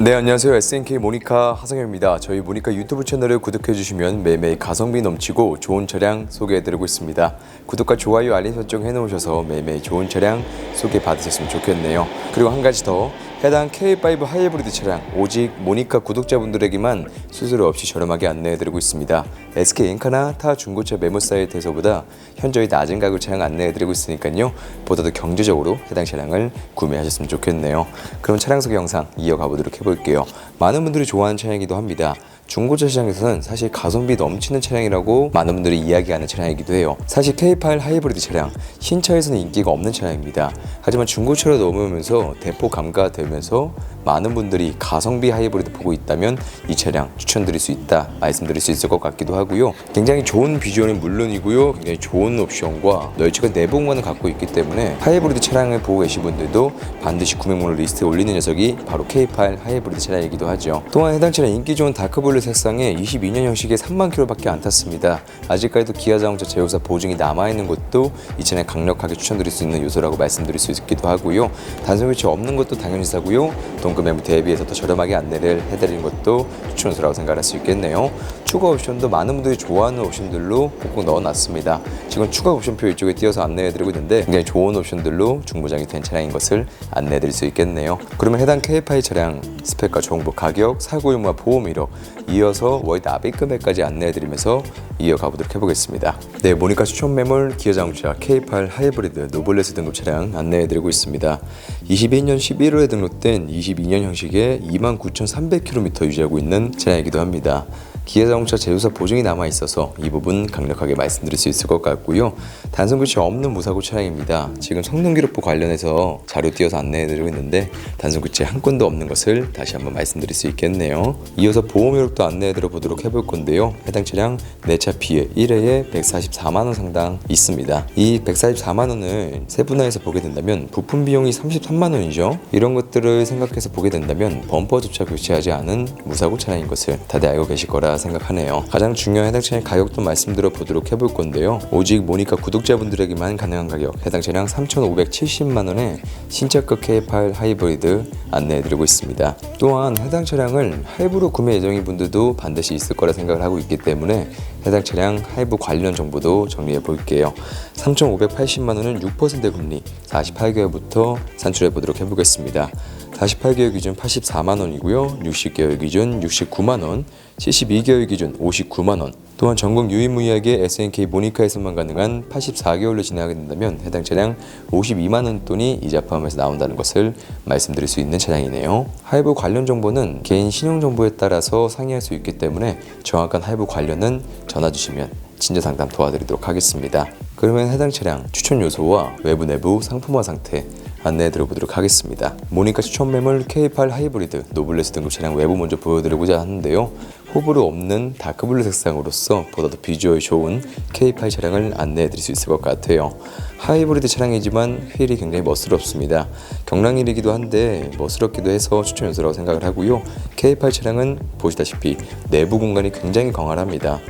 네 안녕하세요 SNK 모니카 하성현입니다. 저희 모니카 유튜브 채널을 구독해 주시면 매일매일 가성비 넘치고 좋은 차량 소개해 드리고 있습니다. 구독과 좋아요 알림 설정 해 놓으셔서 매일매일 좋은 차량 소개 받으셨으면 좋겠네요. 그리고 한 가지 더 해당 K5 하이브리드 차량 오직 모니카 구독자분들에게만 수수료 없이 저렴하게 안내해 드리고 있습니다. SK 엔카나 타 중고차 매물 사이트에서보다 현저히 낮은 가격 차량 안내해 드리고 있으니까요. 보다 더 경제적으로 해당 차량을 구매하셨으면 좋겠네요. 그럼 차량 소개 영상 이어가 보도록 해볼게요. 많은 분들이 좋아하는 차량이기도 합니다. 중고차 시장에서는 사실 가성비 넘치는 차량이라고 많은 분들이 이야기하는 차량이기도 해요. 사실 K8 하이브리드 차량 신차에서는 인기가 없는 차량입니다. 하지만 중고차로 넘어오면서 대폭 감가되면서 많은 분들이 가성비 하이브리드 보고 있다면 이 차량 추천드릴 수 있다 말씀드릴 수 있을 것 같기도 하고요. 굉장히 좋은 비주얼은 물론이고요. 굉장히 좋은 옵션과 널찍한 내부 공간을 갖고 있기 때문에 하이브리드 차량을 보고 계신 분들도 반드시 구매물을 리스트에 올리는 녀석이 바로 K8 하이브리드 차량이기도 하죠. 또한 해당 차량 인기 좋은 다크블루 색상에 22년 형식의 3만 킬로밖에 안 탔습니다. 아직까지도 기아 자동차 제휴사 보증이 남아있는 것도 이 차량 강력하게 추천드릴 수 있는 요소라고 말씀드릴 수 있기도 하고요. 단순 교체 없는 것도 당연히 사고요. 동급 매물 대비해서 더 저렴하게 안내를 해드리는 것도 추천 요소라고 생각할 수 있겠네요. 추가 옵션도 많은 분들이 좋아하는 옵션들로 꼭꼭 넣어놨습니다. 지금 추가 옵션표 이쪽에 띄어서 안내해드리고 있는데 굉장히 좋은 옵션들로 중고장이 된 차량인 것을 안내해드릴 수 있겠네요. 그러면 해당 K8 차량 스펙과 정보, 가격, 사고 유무와 보험 이력 이어서 월 납입 금액까지 안내해드리면서 이어가 보도록 해보겠습니다. 네, 모니카 추천 매물 기아 자동차 K8 하이브리드 노블레스 등급 차량 안내해드리고 있습니다. 22년 11월에 등록된 22년 형식의 29,300km 유지하고 있는 차량이기도 합니다. 기아 자동차 제조사 보증이 남아 있어서 이 부분 강력하게 말씀드릴 수 있을 것 같고요. 단순 교체 없는 무사고 차량입니다. 지금 성능 기록부 관련해서 자료 띄어서 안내해드리고 있는데 단순 교체 한 건도 없는 것을 다시 한번 말씀드릴 수 있겠네요. 이어서 보험 이력도 안내해드려 보도록 해볼 건데요. 해당 차량 내차 피해 1회에 144만 원 상당 있습니다. 이 144만 원을 세분화해서 보게 된다면 부품 비용이 33만 원이죠. 이런 것들을 생각해서 보게 된다면 범퍼조차 교체하지 않은 무사고 차량인 것을 다들 알고 계실 거라 생각하네요. 가장 중요한 해당 차량 가격도 말씀드려 보도록 해볼 건데요. 오직 모니카 구독자분들에게만 가능한 가격 해당 차량 3,570만 원에 신차급 K8 하이브리드 안내해드리고 있습니다. 또한 해당 차량을 할부로 구매 예정인 분들도 반드시 있을 거라 생각을 하고 있기 때문에 해당 차량 할부 관련 정보도 정리해 볼게요. 3,580만 원은 6% 금리 48개월부터 산출해 보도록 해보겠습니다. 48개월 기준 84만 원이고요. 60개월 기준 69만 원, 72개월 기준 59만 원. 또한 전국 유일무이하게 SNK 모니카에서만 가능한 84개월로 진행하게 된다면 해당 차량 52만 원 돈이 이자 포함해서 나온다는 것을 말씀드릴 수 있는 차량이네요. 할부 관련 정보는 개인 신용 정보에 따라서 상의할 수 있기 때문에 정확한 할부 관련은 전화 주시면 친절 상담 도와드리도록 하겠습니다. 그러면 해당 차량 추천 요소와 외부 내부 상품화 상태 안내해 드려보도록 하겠습니다. 모니카 추천 매물 K8 하이브리드 노블레스 등급 차량 외부 먼저 보여드리고자 하는데요. 호불호 없는 다크블루 색상으로서 보다 더 비주얼 좋은 K8 차량을 안내해 드릴 수 있을 것 같아요. 하이브리드 차량이지만 휠이 굉장히 멋스럽습니다. 경량일이기도 한데 멋스럽기도 해서 추천 요소라고 생각을 하고요. K8 차량은 보시다시피 내부 공간이 굉장히 광활합니다.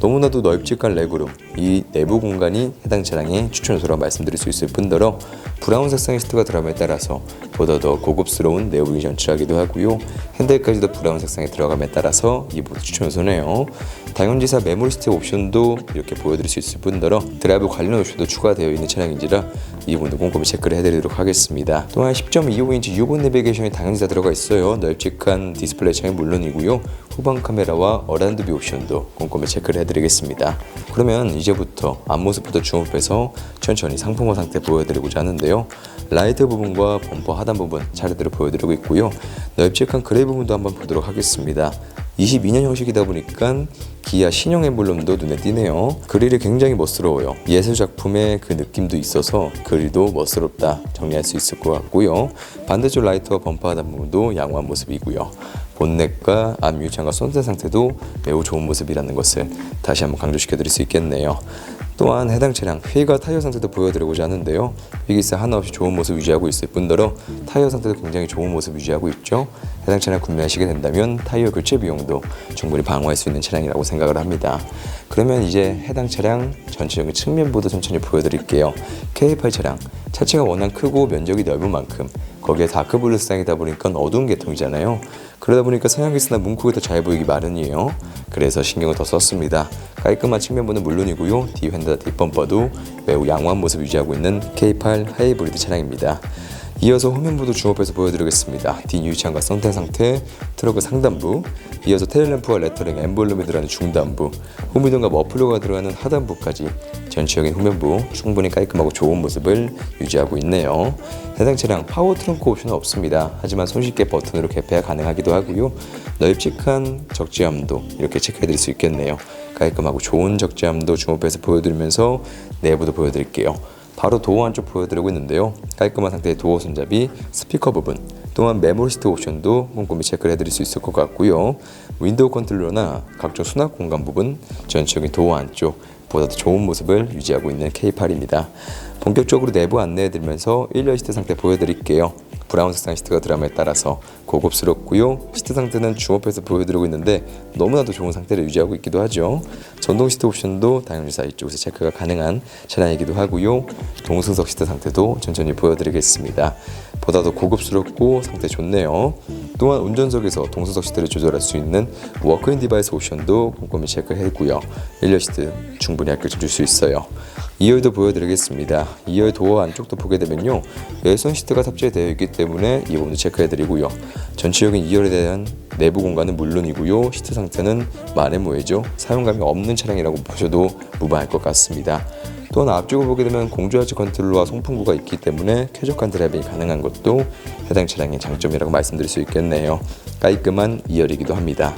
너무나도 널찍한 레그룸 이 내부 공간이 해당 차량의 추천 요소라고 말씀드릴 수 있을 뿐더러 브라운 색상의 시트가 들어감에 따라서 보다 더 고급스러운 내부이 연출하기도 하고요. 핸들까지도 브라운 색상이 들어감에 따라서 이 모두 추천 요소네요. 당연지사 메모리 시트 옵션도 이렇게 보여드릴 수 있을 뿐더러 드라이브 관련 옵션도 추가되어 있는 차량인지라 이 부분도 꼼꼼히 체크를 해드리도록 하겠습니다. 또한 10.25인치 유본 내비게이션이 당연지사 들어가 있어요. 널찍한 디스플레이 창이 물론이고요. 후방 카메라와 어란드 뷰 옵션도 꼼꼼히 체크를 해드리겠습니다. 그러면 이제부터 앞모습부터 주목해서 천천히 상품화 상태 보여드리고자 하는데요. 라이트 부분과 범퍼 하단 부분 차례대로 보여드리고 있고요. 널찍한 그레이 부분도 한번 보도록 하겠습니다. 22년 형식이다 보니까 기아 신형 엠블럼도 눈에 띄네요. 그릴이 굉장히 멋스러워요. 예술 작품의 그 느낌도 있어서 그릴도 멋스럽다 정리할 수 있을 것 같고요. 반대쪽 라이트와 범퍼 하단 부분도 양호한 모습이고요. 본넷과 앞 유창과 손대 상태도 매우 좋은 모습이라는 것을 다시 한번 강조시켜 드릴 수 있겠네요. 또한 해당 차량 휠과 타이어 상태도 보여드리고자 하는데요. 휘기스 하나 없이 좋은 모습 유지하고 있을 뿐더러 타이어 상태도 굉장히 좋은 모습 유지하고 있죠. 해당 차량 구매하시게 된다면 타이어 교체 비용도 충분히 방어할 수 있는 차량이라고 생각을 합니다. 그러면 이제 해당 차량 전체적인 측면부도 천천히 보여드릴게요. K8 차량 차체가 워낙 크고 면적이 넓은 만큼 거기에 다크블루 색상이다 보니까 어두운 계통이잖아요. 그러다 보니까 서양기스나 문콕이 더 잘 보이기 마련이에요. 그래서 신경을 더 썼습니다. 깔끔한 측면부는 물론이고요. 뒤 휀다 뒷범퍼도 매우 양호한 모습 유지하고 있는 K8 하이브리드 차량입니다. 이어서 후면부도 주목해서 보여드리겠습니다. 뒷 유리창과 썬텐 상태, 트럭의 상단부, 이어서 테일램프와 레터링, 엠블럼이 들어가는 중단부, 후미등과 머플러가 들어가는 하단부까지 전체적인 후면부 충분히 깔끔하고 좋은 모습을 유지하고 있네요. 해당 차량 파워 트렁크 옵션은 없습니다. 하지만 손쉽게 버튼으로 개폐가 가능하기도 하고요. 널찍한 적재함도 이렇게 체크해드릴 수 있겠네요. 깔끔하고 좋은 적재함도 주목해서 보여드리면서 내부도 보여드릴게요. 바로 도어 안쪽 보여드리고 있는데요. 깔끔한 상태의 도어 손잡이, 스피커 부분, 또한 메모리 시트 옵션도 꼼꼼히 체크를 해드릴 수 있을 것 같고요. 윈도우 컨트롤러나 각종 수납 공간 부분, 전체적인 도어 안쪽 보다 더 좋은 모습을 유지하고 있는 K8입니다. 본격적으로 내부 안내해드리면서 1열 시트 상태 보여드릴게요. 브라운 색상 시트가 드라마에 따라서 고급스럽고요. 시트 상태는 주업해서 보여드리고 있는데 너무나도 좋은 상태를 유지하고 있기도 하죠. 전동 시트 옵션도 당연히사 이쪽에서 체크가 가능한 차량이기도 하고요. 동승석 시트 상태도 천천히 보여드리겠습니다. 보다 더 고급스럽고 상태 좋네요. 또한 운전석에서 동승석 시트를 조절할 수 있는 워크인 디바이스 옵션도 꼼꼼히 체크했고요. 1열 시트 충분히 합격점 줄수 있어요. 2열도 보여드리겠습니다. 2열 도어 안쪽도 보게 되면요. 열선 시트가 탑재되어 있기 때문에 이 부분도 체크해드리고요. 전체적인 2열에 대한 내부 공간은 물론이고요. 시트 상태는 마네모에죠. 사용감이 없는 차량이라고 보셔도 무방할 것 같습니다. 또한 앞쪽을 보게 되면 공조하지 컨트롤러와 송풍구가 있기 때문에 쾌적한 드라이빙이 가능한 것도 해당 차량의 장점이라고 말씀드릴 수 있겠네요. 깔끔한 2열이기도 합니다.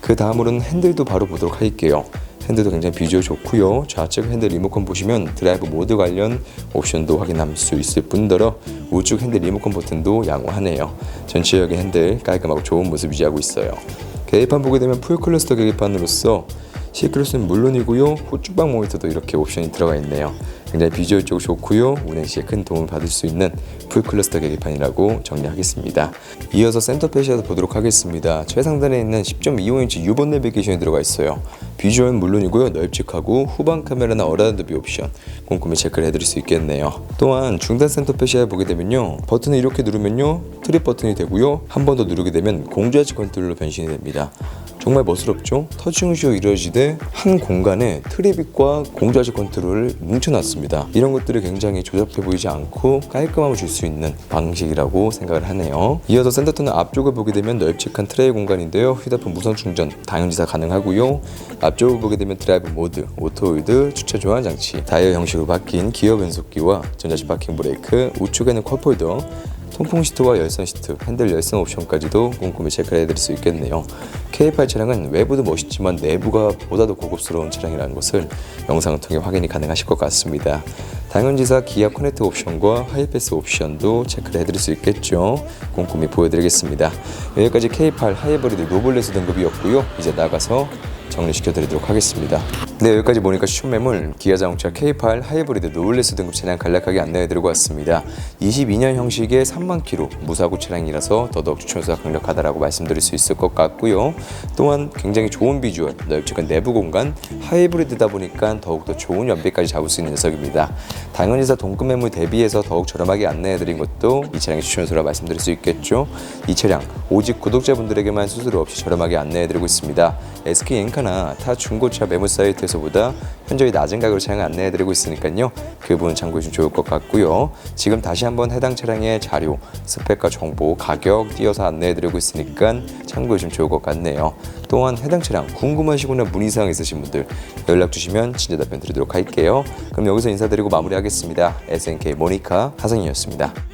그 다음으로는 핸들도 바로 보도록 할게요. 핸들도 굉장히 비주얼 좋고요. 좌측 핸들 리모컨 보시면 드라이브 모드 관련 옵션도 확인할 수 있을 뿐더러 우측 핸들 리모컨 버튼도 양호하네요. 전체적인 핸들 깔끔하고 좋은 모습 유지하고 있어요. 계기판 보게 되면 풀 클러스터 계기판으로서 시크루스는 물론이고요. 후축방 모니터도 이렇게 옵션이 들어가 있네요. 굉장히 비주얼적으로 좋고요. 운행 시에 큰 도움을 받을 수 있는 풀 클러스터 계기판이라고 정리하겠습니다. 이어서 센터 페시아도 보도록 하겠습니다. 최상단에 있는 10.25인치 유본 내비게이션이 들어가 있어요. 비주얼은 물론이고요. 널찍하고 후방 카메라나 어라운드 옵션 꼼꼼히 체크를 해드릴 수 있겠네요. 또한 중단 센터 페시아를 보게 되면요. 버튼을 이렇게 누르면요. 트립 버튼이 되고요. 한 번 더 누르게 되면 공조하지 컨트롤로 변신이 됩니다. 정말 멋스럽죠? 터치응시로 이루어지되 한 공간에 트리빗과 공조하지 컨트롤을 뭉쳐놨습니다. 이런 것들이 굉장히 조잡해 보이지 않고 깔끔함을 줄 수 있는 방식이라고 생각을 하네요. 이어서 센터터는 앞쪽을 보게 되면 널찍한 트레이 공간인데요. 휴대폰 무선 충전 당연지사 가능하고요. 앞쪽을 보게 되면 드라이브 모드, 오토홀드, 주차 조환 장치, 다이어 형식으로 바뀐 기어 변속기와 전자식 파킹 브레이크, 우측에는 컵홀더, 통풍 시트와 열선 시트, 핸들 열선 옵션까지도 꼼꼼히 체크해 드릴 수 있겠네요. K8 차량은 외부도 멋있지만 내부가 보다 더 고급스러운 차량이라는 것을 영상을 통해 확인이 가능하실 것 같습니다. 당연지사 기아 커넥트 옵션과 하이패스 옵션도 체크를 해드릴 수 있겠죠. 꼼꼼히 보여드리겠습니다. 여기까지 K8 하이브리드 노블레스 등급이었고요. 이제 나가서 정리시켜 드리도록 하겠습니다. 네, 여기까지 보니까 추천 매물 기아 자동차 K8 하이브리드 노블레스 등급 차량 간략하게 안내해 드리고 왔습니다. 22년 형식의 3만 킬로 무사고 차량이라서 더더욱 추천수가 강력하다라고 말씀드릴 수 있을 것 같고요. 또한 굉장히 좋은 비주얼, 넓적한 내부 공간, 하이브리드다 보니까 더욱더 좋은 연비까지 잡을 수 있는 녀석입니다. 당연히서 동급 매물 대비해서 더욱 저렴하게 안내해 드린 것도 이 차량의 추천수라 말씀드릴 수 있겠죠. 이 차량 오직 구독자분들에게만 수수료 없이 저렴하게 안내해 드리고 있습니다. SK 엔카나 타 중고차 매물 사이트 에서보다 현저히 낮은 가격으로 차량 안내해 드리고 있으니까요. 그 부분 참고해 주시면 좋을 것 같고요. 지금 다시 한번 해당 차량의 자료, 스펙과 정보, 가격 띄어서 안내해 드리고 있으니까 참고해 주시면 좋을 것 같네요. 또한 해당 차량 궁금하시거나 문의사항 있으신 분들 연락 주시면 진짜 답변 드리도록 할게요. 그럼 여기서 인사드리고 마무리하겠습니다. SNK 모니카 하성이었습니다.